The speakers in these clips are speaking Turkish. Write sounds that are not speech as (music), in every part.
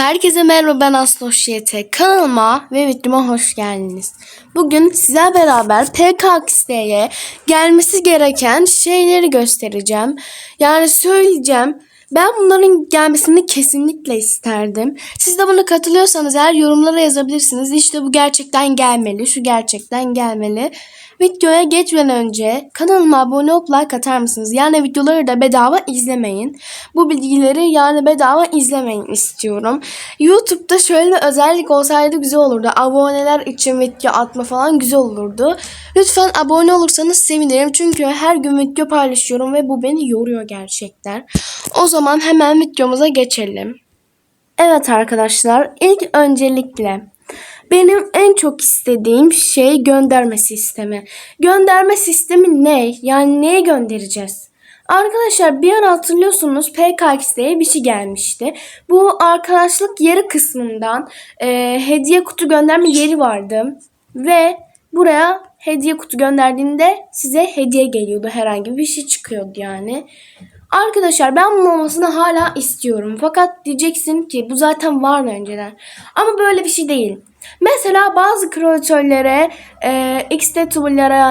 Herkese merhaba ben Aslı YT. Kanalıma ve videoma hoş geldiniz. Bugün sizler beraber PKX'ye gelmesi gereken şeyleri göstereceğim. Yani söyleyeceğim. Ben bunların gelmesini kesinlikle isterdim. Siz de buna katılıyorsanız eğer yorumlara yazabilirsiniz. İşte bu gerçekten gelmeli, şu gerçekten gelmeli. Videoya geçmeden önce kanalıma abone olup like atar mısınız? Yani videoları da bedava izlemeyin. Bu bilgileri yani bedava izlemeyin istiyorum. YouTube'da şöyle bir özellik olsaydı güzel olurdu. Aboneler için video atma falan güzel olurdu. Lütfen abone olursanız sevinirim. Çünkü her gün video paylaşıyorum ve bu beni yoruyor gerçekten. O zaman hemen videomuza geçelim. Evet arkadaşlar ilk öncelikle benim en çok istediğim şey gönderme sistemi. Gönderme sistemi ne? Yani neye göndereceğiz? Arkadaşlar bir ara hatırlıyorsunuz PKX'de bir şey gelmişti. Bu arkadaşlık yeri kısmından e, hediye kutu gönderme yeri vardı. Ve buraya hediye kutu gönderdiğinde size hediye geliyordu. Herhangi bir şey çıkıyordu yani. Arkadaşlar ben bunun olmasını hala istiyorum. Fakat diyeceksin ki bu zaten vardı önceden. Ama böyle bir şey değil. Mesela bazı kreatörlere, e, X'de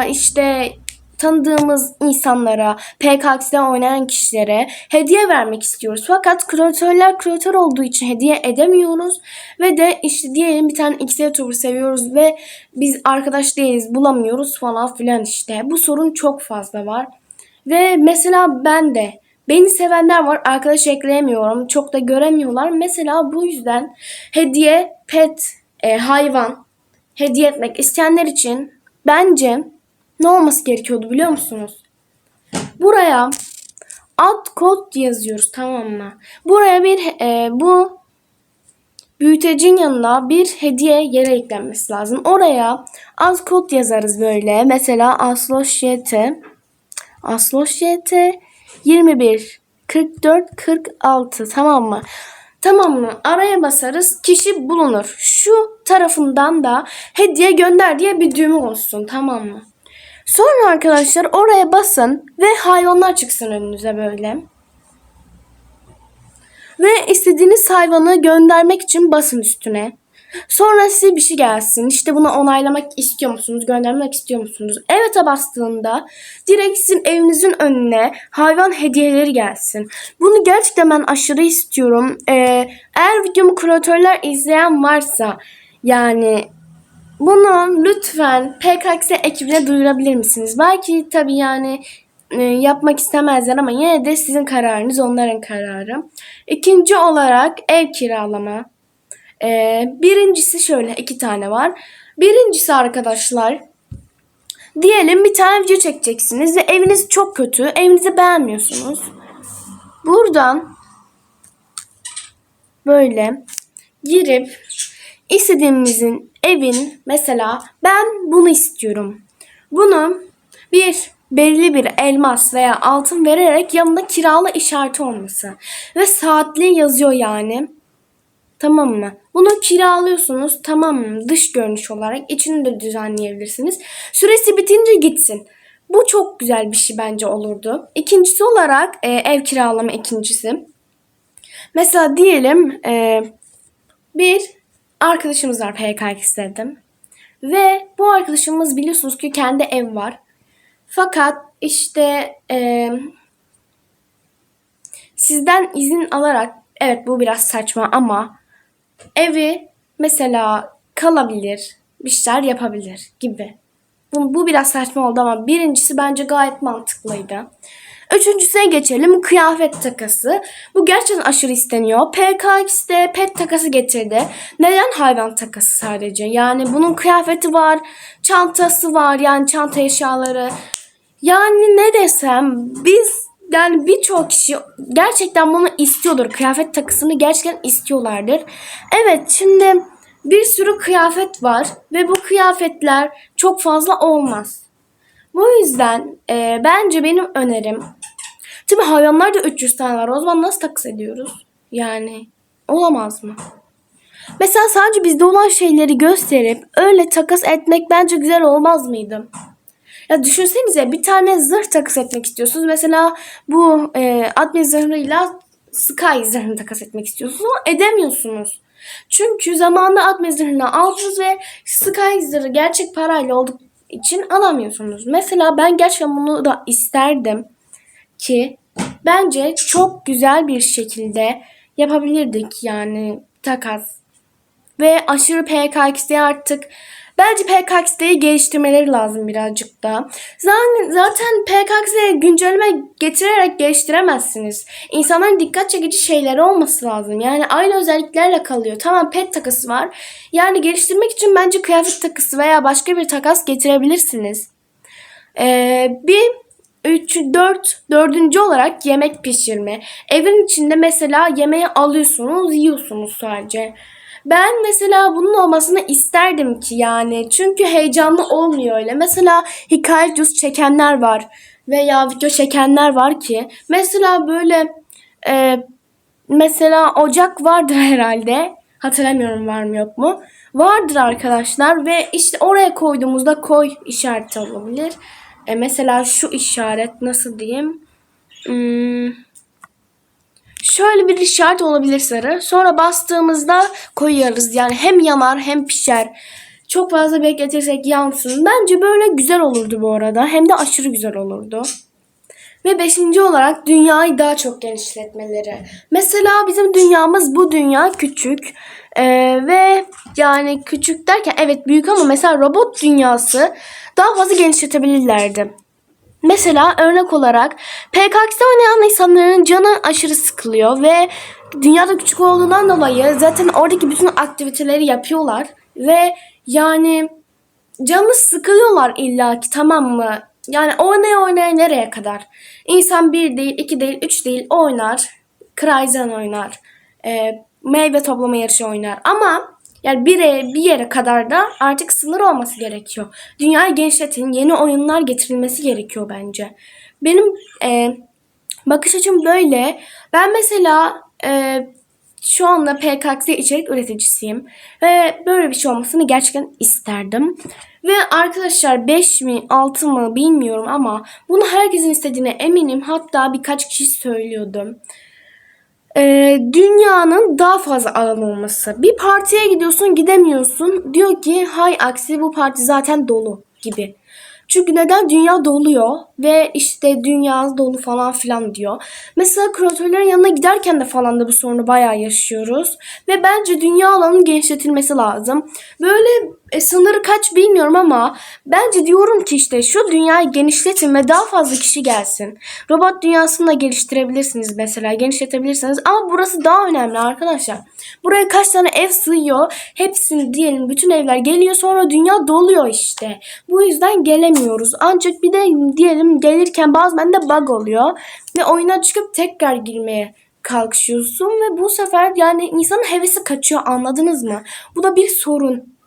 işte tanıdığımız insanlara, PKX'de oynayan kişilere hediye vermek istiyoruz. Fakat kreatörler kreatör olduğu için hediye edemiyoruz. Ve de işte diyelim bir tane X seviyoruz ve biz arkadaş değiliz bulamıyoruz falan filan işte. Bu sorun çok fazla var. Ve mesela ben de Beni sevenler var. Arkadaş ekleyemiyorum. Çok da göremiyorlar. Mesela bu yüzden hediye, pet, e, hayvan hediye etmek isteyenler için bence ne olması gerekiyordu biliyor musunuz? Buraya ad kod yazıyoruz tamam mı? Buraya bir e, bu büyütecin yanına bir hediye yere eklenmesi lazım. Oraya ad kod yazarız böyle. Mesela asloşyete asloşyete 21 44 46 tamam mı? Tamam mı? Araya basarız. Kişi bulunur. Şu tarafından da hediye gönder diye bir düğme olsun. Tamam mı? Sonra arkadaşlar oraya basın ve hayvanlar çıksın önünüze böyle. Ve istediğiniz hayvanı göndermek için basın üstüne. Sonra size bir şey gelsin. İşte bunu onaylamak istiyor musunuz? Göndermek istiyor musunuz? Evet'e bastığında direkt sizin evinizin önüne hayvan hediyeleri gelsin. Bunu gerçekten ben aşırı istiyorum. Ee, eğer videomu kuratörler izleyen varsa yani bunu lütfen PKX ekibine duyurabilir misiniz? Belki tabii yani e, yapmak istemezler ama yine de sizin kararınız onların kararı. İkinci olarak ev kiralama. Ee, birincisi şöyle iki tane var. Birincisi arkadaşlar diyelim bir tane video çekeceksiniz ve eviniz çok kötü. Evinizi beğenmiyorsunuz. Buradan böyle girip istediğimizin evin mesela ben bunu istiyorum. Bunu bir belirli bir elmas veya altın vererek yanında kiralı işareti olması ve saatli yazıyor yani. Tamam mı? Bunu kiralıyorsunuz. Tamam mı? Dış görünüş olarak içini de düzenleyebilirsiniz. Süresi bitince gitsin. Bu çok güzel bir şey bence olurdu. İkincisi olarak e, ev kiralama ikincisi. Mesela diyelim e, bir arkadaşımız var PKK istedim. Ve bu arkadaşımız biliyorsunuz ki kendi ev var. Fakat işte e, sizden izin alarak evet bu biraz saçma ama evi mesela kalabilir, bir şeyler yapabilir gibi. Bu, bu biraz saçma oldu ama birincisi bence gayet mantıklıydı. Üçüncüsüne geçelim. Kıyafet takası. Bu gerçekten aşırı isteniyor. PKX'de pet takası getirdi. Neden hayvan takası sadece? Yani bunun kıyafeti var, çantası var. Yani çanta eşyaları. Yani ne desem biz yani birçok kişi gerçekten bunu istiyordur. Kıyafet takısını gerçekten istiyorlardır. Evet şimdi bir sürü kıyafet var ve bu kıyafetler çok fazla olmaz. Bu yüzden e, bence benim önerim Tabi hayvanlarda 300 tane var. O zaman nasıl takas ediyoruz? Yani olamaz mı? Mesela sadece bizde olan şeyleri gösterip öyle takas etmek bence güzel olmaz mıydı? Ya düşünsenize bir tane zırh takas etmek istiyorsunuz. Mesela bu e, admin zırhıyla Sky zırhını takas etmek istiyorsunuz ama edemiyorsunuz. Çünkü zamanında Atme zırhını aldınız ve Sky zırhı gerçek parayla olduğu için alamıyorsunuz. Mesela ben gerçekten bunu da isterdim ki bence çok güzel bir şekilde yapabilirdik yani takas. Ve aşırı PKX'de artık bence PKX'deyi geliştirmeleri lazım birazcık da. Zaten, zaten PKX'de güncelleme getirerek geliştiremezsiniz. İnsanların dikkat çekici şeyleri olması lazım. Yani aynı özelliklerle kalıyor. Tamam pet takası var. Yani geliştirmek için bence kıyafet takası veya başka bir takas getirebilirsiniz. Ee, bir 3, 4, dördüncü olarak yemek pişirme. Evin içinde mesela yemeği alıyorsunuz, yiyorsunuz sadece. Ben mesela bunun olmasını isterdim ki yani. Çünkü heyecanlı olmuyor öyle. Mesela hikaye cüz çekenler var. Veya video çekenler var ki. Mesela böyle e, mesela ocak vardır (laughs) herhalde. Hatırlamıyorum var mı yok mu. Vardır arkadaşlar ve işte oraya koyduğumuzda koy işareti olabilir. E, mesela şu işaret nasıl diyeyim? Hmm, şöyle bir işaret olabilir sarı. Sonra bastığımızda koyuyoruz. Yani hem yanar hem pişer. Çok fazla bekletirsek yansın. Bence böyle güzel olurdu bu arada. Hem de aşırı güzel olurdu. Ve beşinci olarak dünyayı daha çok genişletmeleri. Mesela bizim dünyamız bu dünya küçük. Ee, ve yani küçük derken evet büyük ama mesela robot dünyası daha fazla genişletebilirlerdi. Mesela örnek olarak PKX'de oynayan insanların canı aşırı sıkılıyor ve dünyada küçük olduğundan dolayı zaten oradaki bütün aktiviteleri yapıyorlar ve yani canı sıkılıyorlar illaki tamam mı? Yani oynaya oynaya nereye kadar? İnsan bir değil, iki değil, üç değil oynar. Cryzen oynar. E, meyve toplama yarışı oynar. Ama yani bir yere, bir yere kadar da artık sınır olması gerekiyor. Dünyayı genişletin, yeni oyunlar getirilmesi gerekiyor bence. Benim e, bakış açım böyle. Ben mesela e, şu anda PKX içerik üreticisiyim. Ve böyle bir şey olmasını gerçekten isterdim. Ve arkadaşlar 5 mi 6 mı bilmiyorum ama bunu herkesin istediğine eminim. Hatta birkaç kişi söylüyordum. Ee, dünyanın daha fazla alan olması. Bir partiye gidiyorsun gidemiyorsun. Diyor ki hay aksi bu parti zaten dolu gibi. Çünkü neden? Dünya doluyor ve işte dünya dolu falan filan diyor. Mesela kreatörlerin yanına giderken de falan da bu sorunu bayağı yaşıyoruz. Ve bence dünya alanının genişletilmesi lazım. Böyle e, sınırı kaç bilmiyorum ama bence diyorum ki işte şu dünyayı genişletin ve daha fazla kişi gelsin. Robot dünyasını da geliştirebilirsiniz mesela genişletebilirsiniz ama burası daha önemli arkadaşlar. Buraya kaç tane ev sığıyor hepsini diyelim bütün evler geliyor sonra dünya doluyor işte. Bu yüzden gelemiyoruz ancak bir de diyelim gelirken bazen de bug oluyor ve oyuna çıkıp tekrar girmeye kalkışıyorsun ve bu sefer yani insanın hevesi kaçıyor anladınız mı? Bu da bir sorun.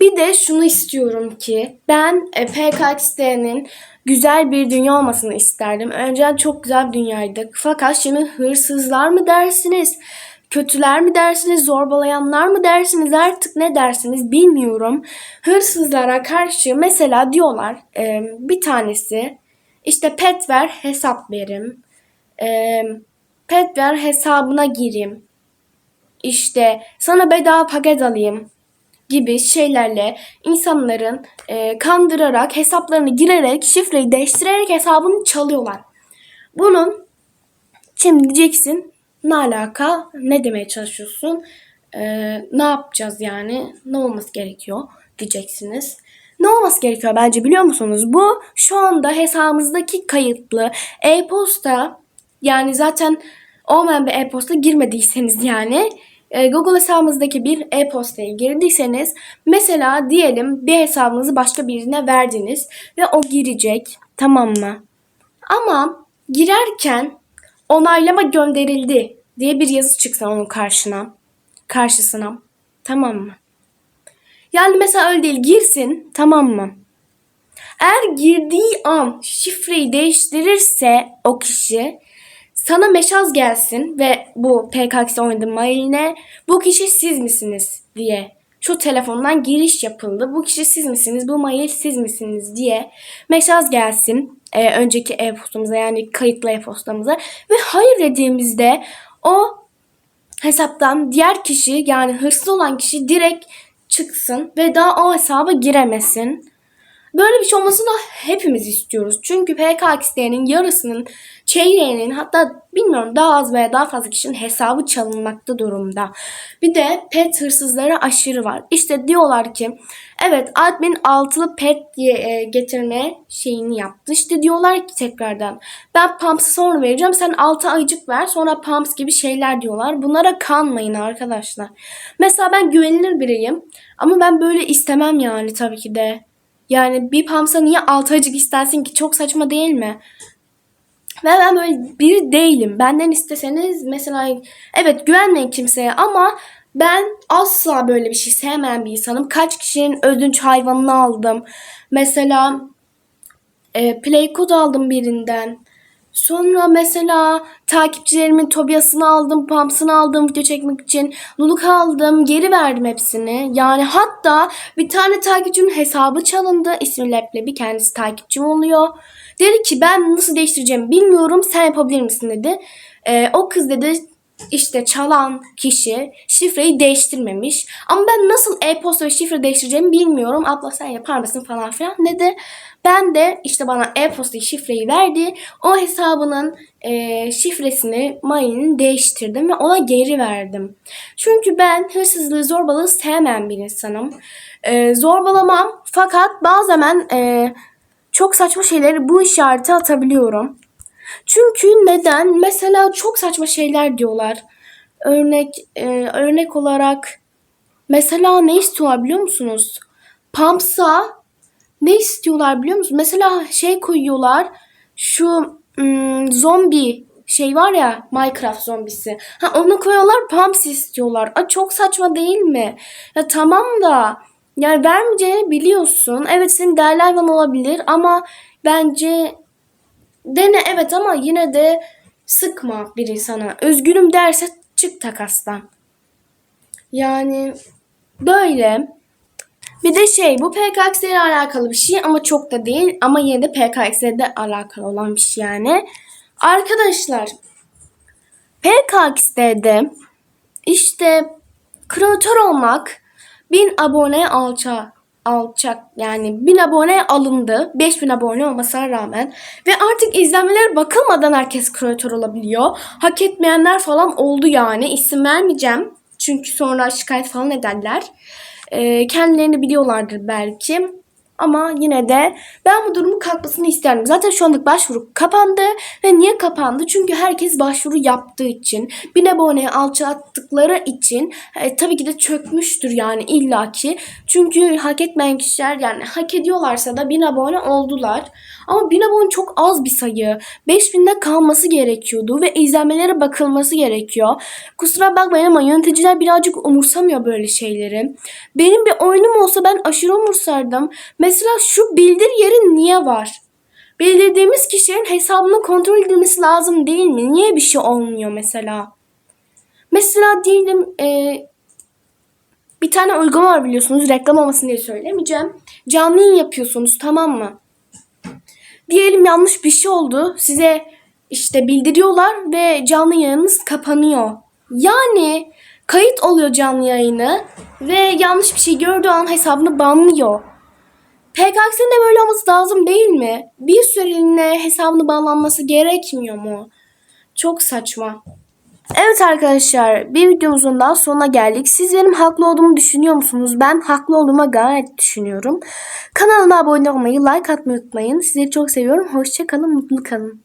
Bir de şunu istiyorum ki ben e, PKXD'nin güzel bir dünya olmasını isterdim. Önceden çok güzel bir dünyaydı. Fakat şimdi hırsızlar mı dersiniz? Kötüler mi dersiniz, zorbalayanlar mı dersiniz artık ne dersiniz bilmiyorum. Hırsızlara karşı mesela diyorlar e, bir tanesi işte pet ver hesap verim. E, pet ver hesabına gireyim. İşte sana bedava paket alayım gibi şeylerle insanların e, kandırarak hesaplarını girerek şifreyi değiştirerek hesabını çalıyorlar. Bunun şimdi diyeceksin ne alaka ne demeye çalışıyorsun e, ne yapacağız yani ne olması gerekiyor diyeceksiniz. Ne olması gerekiyor bence biliyor musunuz? Bu şu anda hesabımızdaki kayıtlı e-posta yani zaten olmayan bir e-posta girmediyseniz yani e, Google hesabınızdaki bir e-postaya girdiyseniz mesela diyelim bir hesabınızı başka birine verdiniz ve o girecek tamam mı? Ama girerken onaylama gönderildi diye bir yazı çıksa onun karşına karşısına tamam mı? Yani mesela öyle değil girsin tamam mı? Eğer girdiği an şifreyi değiştirirse o kişi sana meşaz gelsin ve bu PKX oynadığın mailine bu kişi siz misiniz diye şu telefondan giriş yapıldı. Bu kişi siz misiniz? Bu mail siz misiniz diye mesaj gelsin. e, önceki e-postamıza yani kayıtlı e-postamıza ve hayır dediğimizde o hesaptan diğer kişi yani hırsız olan kişi direkt çıksın ve daha o hesaba giremesin. Böyle bir şey olmasını hepimiz istiyoruz. Çünkü PKX'lerin yarısının, çeyreğinin hatta bilmiyorum daha az veya daha fazla kişinin hesabı çalınmakta durumda. Bir de pet hırsızları aşırı var. İşte diyorlar ki evet admin altılı pet diye e, getirme şeyini yaptı. İşte diyorlar ki tekrardan ben Pumps'ı sonra vereceğim sen altı ayıcık ver sonra Pumps gibi şeyler diyorlar. Bunlara kanmayın arkadaşlar. Mesela ben güvenilir biriyim ama ben böyle istemem yani tabii ki de. Yani bir Pumps'a niye altı ayıcık istersin ki çok saçma değil mi? Ve ben böyle biri değilim. Benden isteseniz mesela evet güvenmeyin kimseye ama ben asla böyle bir şey sevmeyen bir insanım. Kaç kişinin ödünç hayvanını aldım. Mesela e, play code aldım birinden. Sonra mesela takipçilerimin Tobias'ını aldım, Pumps'ını aldım video çekmek için. Luluk aldım, geri verdim hepsini. Yani hatta bir tane takipçimin hesabı çalındı. İsmi Leplebi, kendisi takipçim oluyor. Dedi ki ben nasıl değiştireceğimi bilmiyorum, sen yapabilir misin dedi. Ee, o kız dedi işte çalan kişi şifreyi değiştirmemiş. Ama ben nasıl e-posta ve şifre değiştireceğimi bilmiyorum. Abla sen yapar mısın falan filan dedi. Ben de işte bana e-posta şifreyi verdi. O hesabının e, şifresini mailini değiştirdim ve ona geri verdim. Çünkü ben hırsızlığı zorbalığı sevmeyen bir insanım. E, zorbalamam fakat bazen e, çok saçma şeyleri bu işareti atabiliyorum. Çünkü neden? Mesela çok saçma şeyler diyorlar. Örnek e, örnek olarak mesela ne istiyorlar biliyor musunuz? Pumps'a ne istiyorlar biliyor musunuz? Mesela şey koyuyorlar. Şu ım, zombi şey var ya Minecraft zombisi. Ha onu koyuyorlar Pumps istiyorlar. Aa, çok saçma değil mi? Ya tamam da yani vermeyeceğini biliyorsun. Evet senin değerli hayvan olabilir ama bence Dene evet ama yine de sıkma bir insana. Özgürüm derse çık takastan. Yani böyle. Bir de şey bu PKX ile alakalı bir şey ama çok da değil ama yine de PKX ile alakalı olan bir şey yani. Arkadaşlar PKX'de de işte kreatör olmak 1000 abone alça alçak yani 1000 abone alındı. 5000 abone olmasına rağmen. Ve artık izlenmeler bakılmadan herkes kreatör olabiliyor. Hak etmeyenler falan oldu yani. İsim vermeyeceğim. Çünkü sonra şikayet falan ederler. Ee, kendilerini biliyorlardır belki. Ama yine de ben bu durumun kalkmasını isterim. Zaten şu anlık başvuru kapandı. Ve niye kapandı? Çünkü herkes başvuru yaptığı için. Bin aboneye alçalttıkları için e, tabii ki de çökmüştür yani illaki. Çünkü hak etmeyen kişiler yani hak ediyorlarsa da bin abone oldular. Ama bin abone çok az bir sayı. 5000'de kalması gerekiyordu ve izlenmelere bakılması gerekiyor. Kusura bakmayın ama yöneticiler birazcık umursamıyor böyle şeyleri. Benim bir oyunum olsa ben aşırı umursardım. Mesela şu bildir yeri niye var? Bildirdiğimiz kişinin hesabını kontrol edilmesi lazım değil mi? Niye bir şey olmuyor mesela? Mesela diyelim e, bir tane uygulama var biliyorsunuz reklam olmasın diye söylemeyeceğim. Canlı yayın yapıyorsunuz tamam mı? Diyelim yanlış bir şey oldu. Size işte bildiriyorlar ve canlı yayınınız kapanıyor. Yani kayıt oluyor canlı yayını ve yanlış bir şey gördüğü an hesabını banlıyor. PKX'in de böyle olması lazım değil mi? Bir süreliğine hesabını banlanması gerekmiyor mu? Çok saçma. Evet arkadaşlar bir videomuzun daha sonuna geldik. Siz benim haklı olduğumu düşünüyor musunuz? Ben haklı olduğuma gayet düşünüyorum. Kanalıma abone olmayı, like atmayı unutmayın. Sizleri çok seviyorum. Hoşçakalın, mutlu kalın.